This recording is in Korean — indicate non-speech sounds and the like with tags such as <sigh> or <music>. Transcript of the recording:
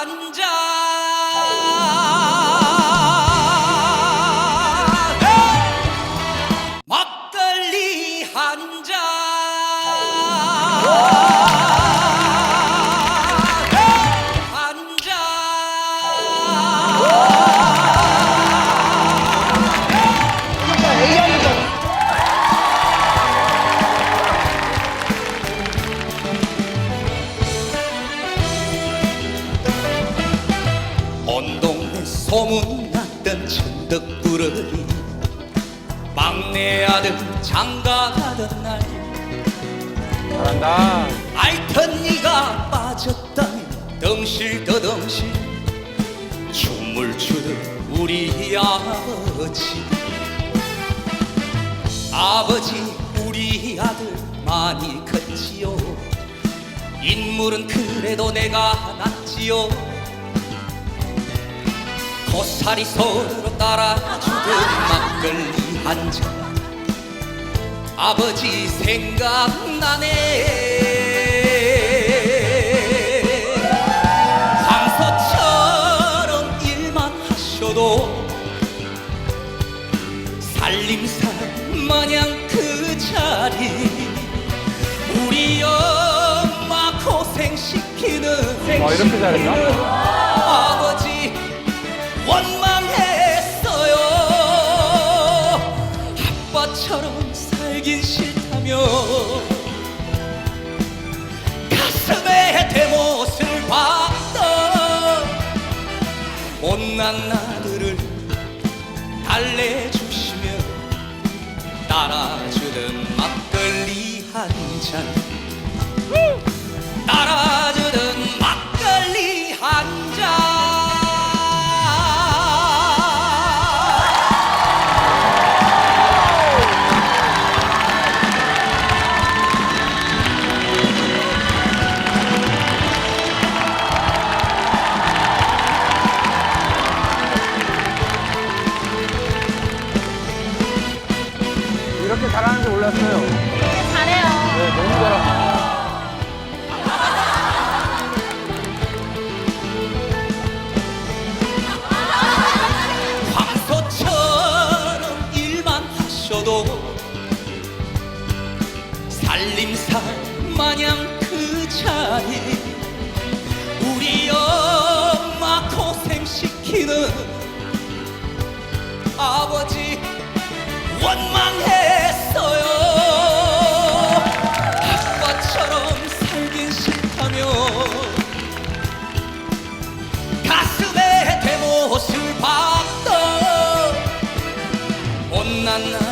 한 온 동네 소문났던 천덕꾸러기 막내 아들 장가 가던 날 잘한다. 알던 니가 빠졌다니 덩실더덩실 춤을 추던 우리 아버지 아버지 우리 아들 많이 컸지요 인물은 그래도 내가 낫지요 고사리 손으로 따라주던 막걸리 한잔 아버지 생각나네 황소처럼 일만 하셔도 살림살 마냥 그 자리 우리 엄마 고생시키는 와, 이렇게 잘했나? 아버지 원망했어요. 아빠처럼 살긴 싫다며 가슴에 대못을 박던 못난 아들을 달래주시며 따라주던 막걸리 한잔 이렇게 잘하는 줄 몰랐어요. 잘해요. 네, 너무 잘한다. <laughs> 황소처럼 일만 하셔도 살림살 마냥 그 자리 우리 엄마 고생시키는 아버지 원망 못난